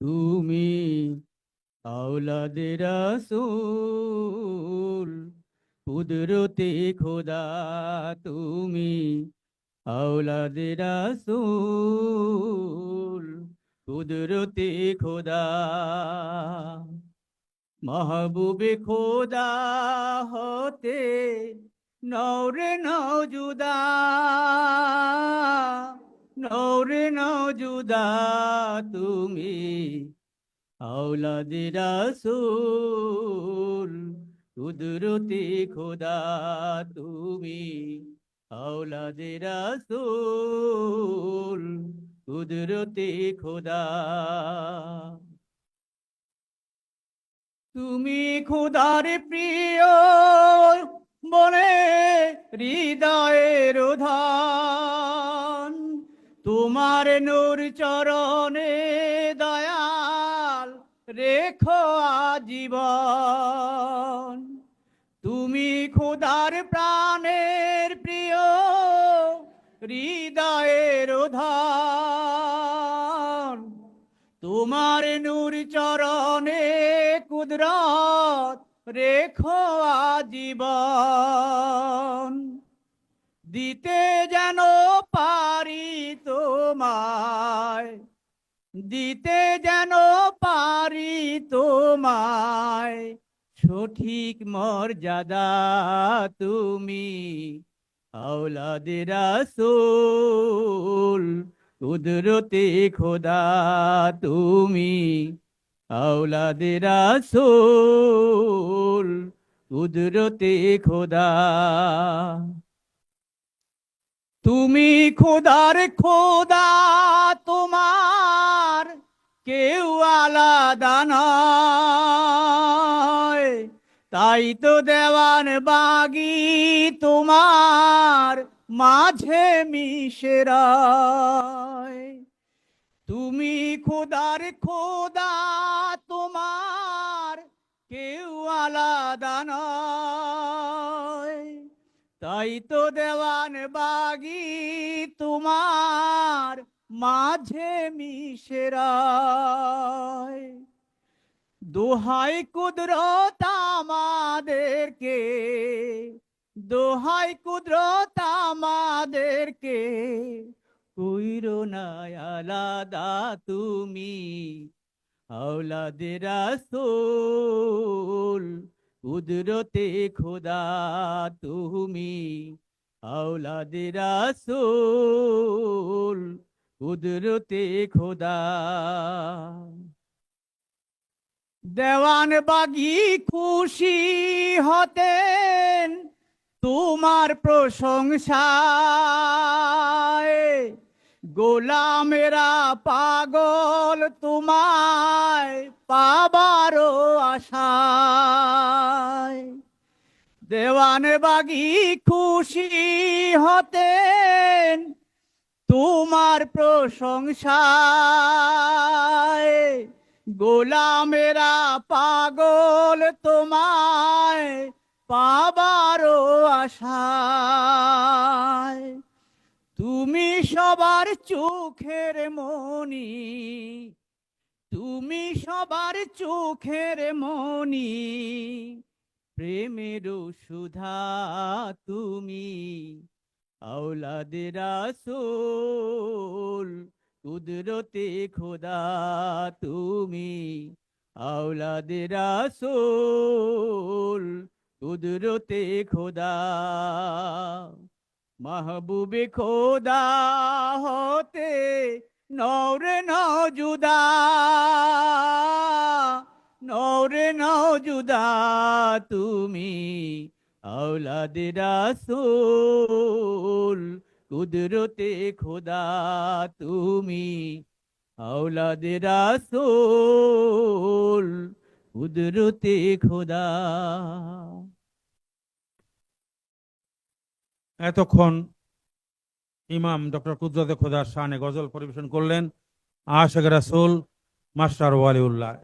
তুমি আওলাদে রাসূল, কুদরতে খোদা তুমি আওলাদে রাসূল, কুদরতে খোদা। মাহবুবে খোদা হতে নৌরে নৌ জুদা নৌরে নৌ জুদা তুমি আওলাদে রাসূল, কুদরতে খোদা, তুমি আওলাদে রাসূল, কুদরতে খোদা। তুমি খোদার প্রিয় বলে হৃদয়ের ধান তোমার নূর চরণে দয়াল রেখো আজীবন। তুমি খোদার প্রাণের প্রিয়, হৃদয়ের ধান তোমার নূর চরণে কুদরত রেখো আজীবন। দিতে যেন পারি তোমায়, দিতে যেন পারি তোমায়, সঠিক মর্যাদা তুমি আওলাদে কুদরতে খোদা তুমি আওলাদে কুদরতে খোদা তুমি খোদার খোদা, তোমার কেউ আলাদা নয়। তাই তো দেওয়ান বাগি তোমার মাঝে মিশেরায় তুমি খোদার খোদা, তোমার কেউ আলাদা নয়। তাই তো দেওয়ান বাগি তোমার মাঝে মিশেরায় দোহাই কুদরত আমাদেরকে, দোহাই কুদরত আমাদেরকে, কইরো না আলাদা তুমি, আওলাদে রাসূল কুদরতে খোদা তুমি, আওলাদে রাসূল কুদরতে খোদা। দেওয়ান বাগি খুশি হতেন তোমার প্রশংসায়, গোলামেরা পাগল তোমায় পাবারও আশায়। দেওয়ান বাগি খুশি হতেন তোমার প্রশংসায়। গোলামেরা পাগল তোমায় পাবারও আশায়। তুমি সবার চোখের মনি তুমি সবার চোখের মনি প্রেমের সুধা তুমি আওলাদে রাসূল কুদরতে খোদা তুমি আওলাদে রাসূল কুদরতে খোদা। মাহবুবে খোদা হতে নৌরে নজুদা নৌরে নজুদা তুমি, আওলাদে রাসূল, কুদরতে খোদা তুমি, আওলাদে রাসূল, কুদরতে খোদা। এতক্ষণ ইমাম ডক্টর কুদরতে খোদার শানে গজল পরিবেশন করলেন আশেখ রাসুল মাস্টার ওয়ালিউল্লাহ।